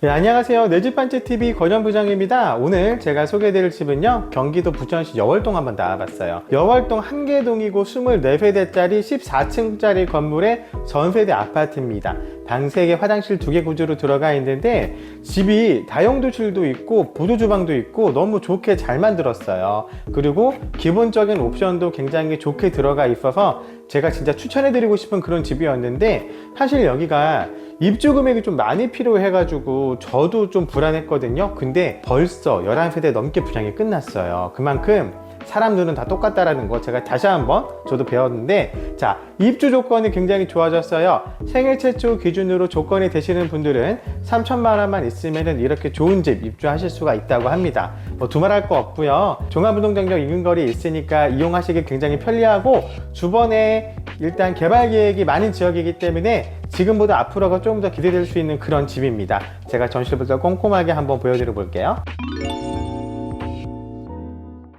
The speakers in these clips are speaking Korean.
네, 안녕하세요. 내집반지TV 권영부장입니다. 오늘 제가 소개해드릴 집은요, 경기도 부천시 여월동 한번 나와봤어요. 여월동 한계동이고 24세대짜리 14층짜리 건물의 전세대 아파트입니다. 방 3개, 화장실 2개 구조로 들어가 있는데, 집이 다용도실도 있고, 부도주방도 있고, 너무 좋게 잘 만들었어요. 그리고 기본적인 옵션도 굉장히 좋게 들어가 있어서, 제가 진짜 추천해드리고 싶은 그런 집이었는데, 사실 여기가 입주 금액이 좀 많이 필요해가지고 저도 좀 불안했거든요. 근데 벌써 11세대 넘게 분양이 끝났어요. 그만큼 사람들은 다 똑같다라는 거 제가 다시 한번 저도 배웠는데 자 입주 조건이 굉장히 좋아졌어요. 생애 최초 기준으로 조건이 되시는 분들은 3천만 원만 있으면 이렇게 좋은 집 입주하실 수가 있다고 합니다. 뭐 두말할 거 없고요. 종합운동장역 인근거리에 있으니까 이용하시기 굉장히 편리하고 주변에 일단 개발 계획이 많은 지역이기 때문에 지금보다 앞으로가 조금 더 기대될 수 있는 그런 집입니다. 제가 전실부터 꼼꼼하게 한번 보여드려 볼게요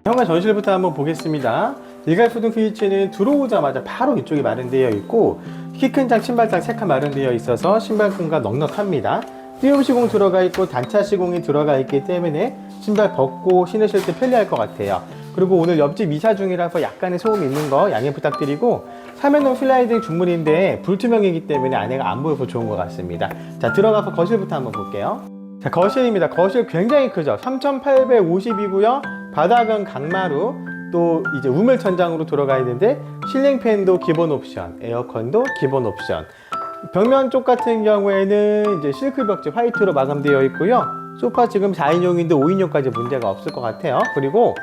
현관 전실부터 한번 보겠습니다. 일괄소등 스위치는 들어오자마자 바로 이쪽이 마련되어 있고 키 큰 장 신발장 3칸 마련되어 있어서 신발 공간 넉넉합니다. 띄움 시공 들어가 있고 단차 시공이 들어가 있기 때문에 신발 벗고 신으실 때 편리할 것 같아요. 그리고 오늘 옆집 이사 중이라서 약간의 소음이 있는 거 양해 부탁드리고 사면동 슬라이딩 중문인데 불투명이기 때문에 안에가 안 보여서 좋은 것 같습니다. 자 들어가서 거실부터 한번 볼게요. 자, 거실입니다. 거실 굉장히 크죠. 3,850이고요. 바닥은 강마루, 또 이제 우물 천장으로 들어가 있는데 실링 팬도 기본 옵션, 에어컨도 기본 옵션. 벽면 쪽 같은 경우에는 이제 실크 벽지 화이트로 마감되어 있고요. 소파 지금 4인용인데 5인용까지 문제가 없을 것 같아요. 그리고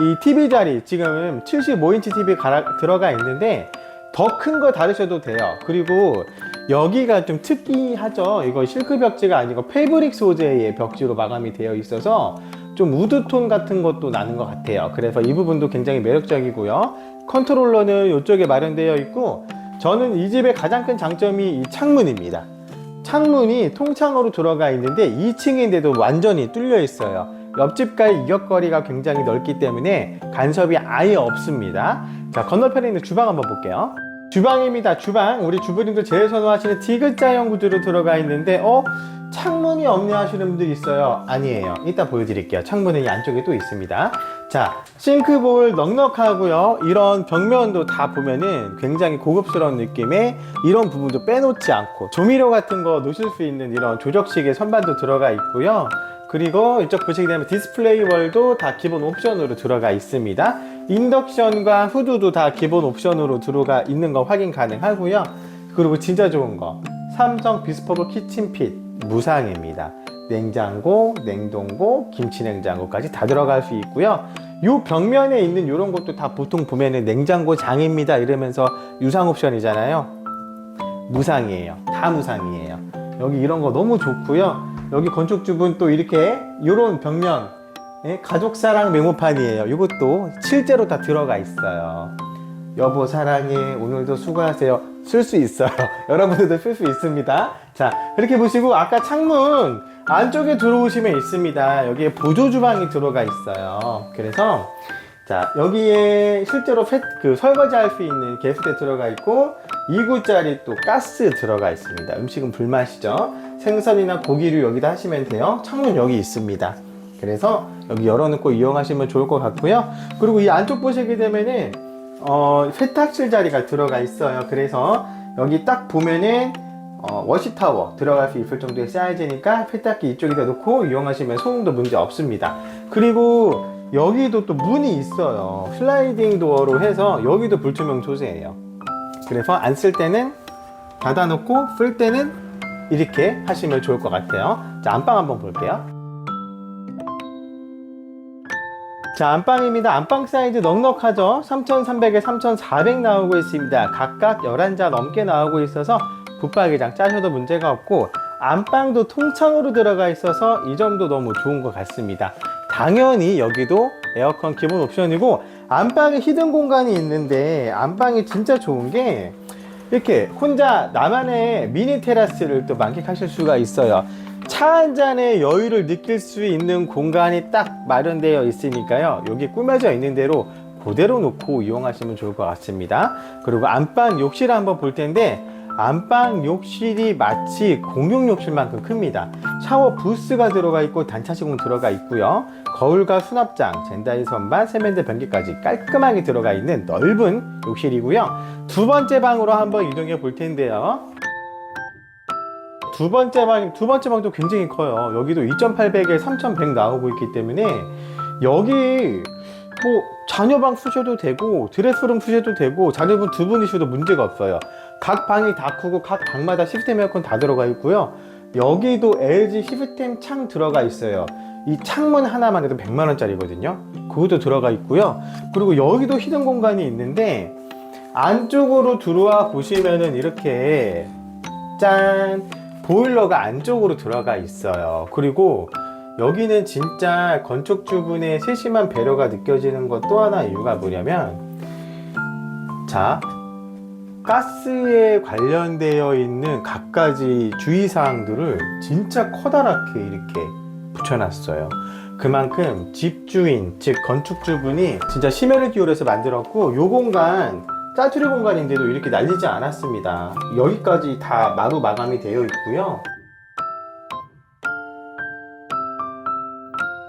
이 TV 자리 지금 75인치 TV 가, 들어가 있는데 더 큰 거 다르셔도 돼요. 그리고 여기가 좀 특이하죠. 이거 실크 벽지가 아니고 패브릭 소재의 벽지로 마감이 되어 있어서 좀 우드톤 같은 것도 나는 것 같아요. 그래서 이 부분도 굉장히 매력적이고요. 컨트롤러는 이쪽에 마련되어 있고 저는 이 집의 가장 큰 장점이 이 창문입니다. 창문이 통창으로 들어가 있는데 2층인데도 완전히 뚫려 있어요. 옆집과의 이격거리가 굉장히 넓기 때문에 간섭이 아예 없습니다. 자, 건너편에 있는 주방 한번 볼게요. 주방입니다. 주방. 우리 주부님들 제일 선호하시는 T자형 구조로 들어가 있는데, 어? 창문이 없네 하시는 분들 있어요. 아니에요. 이따 보여드릴게요. 창문은 이 안쪽에 또 있습니다. 자, 싱크볼 넉넉하고요. 이런 벽면도 다 보면은 굉장히 고급스러운 느낌의 이런 부분도 빼놓지 않고 조미료 같은 거 놓으실 수 있는 이런 조적식의 선반도 들어가 있고요. 그리고 이쪽 보시게 되면 디스플레이 월도 다 기본 옵션으로 들어가 있습니다. 인덕션과 후드도 다 기본 옵션으로 들어가 있는 거 확인 가능하고요. 그리고 진짜 좋은 거 삼성 비스포브 키친핏 무상입니다. 냉장고, 냉동고, 김치냉장고까지 다 들어갈 수 있고요. 요 벽면에 있는 이런 것도 다 보통 보면은 냉장고 장입니다 이러면서 유상 옵션이잖아요. 무상이에요. 다 무상이에요. 여기 이런 거 너무 좋고요. 여기 건축주분 또 이렇게 이런 벽면 예, 가족사랑 메모판이에요. 이것도 실제로 다 들어가 있어요. 여보 사랑해 오늘도 수고하세요. 쓸 수 있어요. 여러분들도 쓸 수 있습니다. 자 이렇게 보시고 아까 창문 안쪽에 들어오시면 있습니다. 여기에 보조 주방이 들어가 있어요. 그래서 자 여기에 실제로 펫, 그 설거지 할 수 있는 게스트 들어가 있고 2구짜리 또 가스 들어가 있습니다. 음식은 불맛이죠. 생선이나 고기류 여기다 하시면 돼요. 창문 여기 있습니다. 그래서 여기 열어놓고 이용하시면 좋을 것 같고요. 그리고 이 안쪽 보시게 되면은 어, 세탁실 자리가 들어가 있어요. 그래서 여기 딱 보면은 어, 워시타워 들어갈 수 있을 정도의 사이즈니까 세탁기 이쪽에다 놓고 이용하시면 소음도 문제 없습니다. 그리고 여기도 또 문이 있어요. 슬라이딩 도어로 해서 여기도 불투명 소재예요. 그래서 안 쓸 때는 닫아놓고 쓸 때는 이렇게 하시면 좋을 것 같아요. 자, 안방 한번 볼게요. 자, 안방입니다. 안방 사이즈 넉넉하죠? 3,300에 3,400 나오고 있습니다. 각각 11자 넘게 나오고 있어서 붙박이장 짜셔도 문제가 없고 안방도 통창으로 들어가 있어서 이 점도 너무 좋은 것 같습니다. 당연히 여기도 에어컨 기본 옵션이고 안방에 히든 공간이 있는데 안방이 진짜 좋은 게 이렇게 혼자 나만의 미니 테라스를 또 만끽하실 수가 있어요. 차 한 잔의 여유를 느낄 수 있는 공간이 딱 마련되어 있으니까요. 여기 꾸며져 있는 대로 그대로 놓고 이용하시면 좋을 것 같습니다. 그리고 안방 욕실 한번 볼 텐데 안방 욕실이 마치 공용 욕실만큼 큽니다. 샤워 부스가 들어가 있고 단차 시공 들어가 있고요. 거울과 수납장, 젠다이 선반, 세면대 변기까지 깔끔하게 들어가 있는 넓은 욕실이고요. 두 번째 방으로 한번 이동해 볼 텐데요. 두 번째 방, 두 번째 방도 굉장히 커요. 여기도 2,800에 3,100 나오고 있기 때문에 여기 뭐 자녀방 쓰셔도 되고 드레스룸 쓰셔도 되고 자녀분 두 분이셔도 문제가 없어요. 각 방이 다 크고 각 방마다 시스템 에어컨 다 들어가 있고요. 여기도 LG 시스템 창 들어가 있어요. 이 창문 하나만 해도 100만 원짜리거든요. 그것도 들어가 있고요. 그리고 여기도 히든 공간이 있는데 안쪽으로 들어와 보시면은 이렇게 짠 보일러가 안쪽으로 들어가 있어요. 그리고 여기는 진짜 건축주분의 세심한 배려가 느껴지는 것 또 하나 이유가 뭐냐면 자 가스에 관련되어 있는 갖가지 주의사항들을 진짜 커다랗게 이렇게 붙여놨어요. 그만큼 집주인, 즉 건축주분이 진짜 심혈을 기울여서 만들었고 요 공간 짜투리 공간인데도 이렇게 날리지 않았습니다. 여기까지 다 마루 마감이 되어 있고요.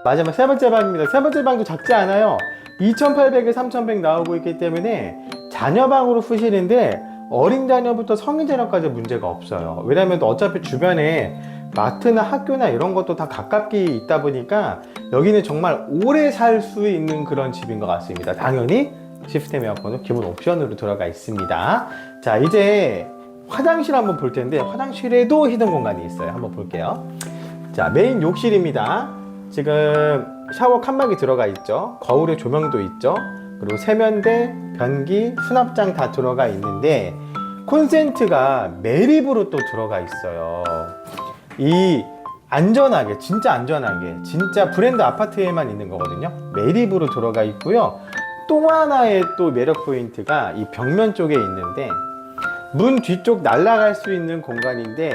마지막 세 번째 방입니다. 세 번째 방도 작지 않아요. 2,800에 3,100 나오고 있기 때문에 자녀방으로 쓰시는데 어린 자녀부터 성인 자녀까지 문제가 없어요. 왜냐면 어차피 주변에 마트나 학교나 이런 것도 다 가깝게 있다 보니까 여기는 정말 오래 살 수 있는 그런 집인 것 같습니다. 당연히 시스템 에어컨은 기본 옵션으로 들어가 있습니다. 자, 이제 화장실 한번 볼 텐데 화장실에도 히든 공간이 있어요. 한번 볼게요. 자, 메인 욕실입니다. 지금 샤워 칸막이 들어가 있죠. 거울에 조명도 있죠. 그리고 세면대, 변기, 수납장 다 들어가 있는데 콘센트가 매립으로 또 들어가 있어요. 이 안전하게, 진짜 안전하게, 진짜 브랜드 아파트에만 있는 거거든요. 매립으로 들어가 있고요. 또 하나의 또 매력 포인트가 이 벽면 쪽에 있는데 문 뒤쪽 날아갈 수 있는 공간인데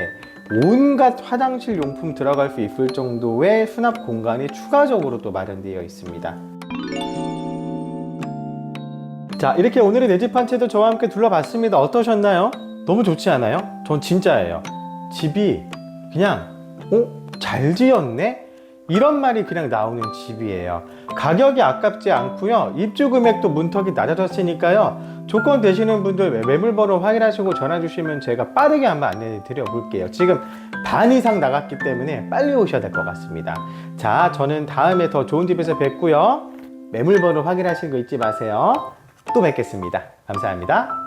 온갖 화장실 용품 들어갈 수 있을 정도의 수납 공간이 추가적으로 또 마련되어 있습니다. 자, 이렇게 오늘의 내 집 한 채도 저와 함께 둘러봤습니다. 어떠셨나요? 너무 좋지 않아요? 전 진짜예요. 집이 그냥, 어? 잘 지었네? 이런 말이 그냥 나오는 집이에요. 가격이 아깝지 않고요. 입주 금액도 문턱이 낮아졌으니까요. 조건 되시는 분들 매물번호 확인하시고 전화 주시면 제가 빠르게 한번 안내 드려 볼게요. 지금 반 이상 나갔기 때문에 빨리 오셔야 될 것 같습니다. 자, 저는 다음에 더 좋은 집에서 뵙고요. 매물번호 확인하시는 거 잊지 마세요. 또 뵙겠습니다. 감사합니다.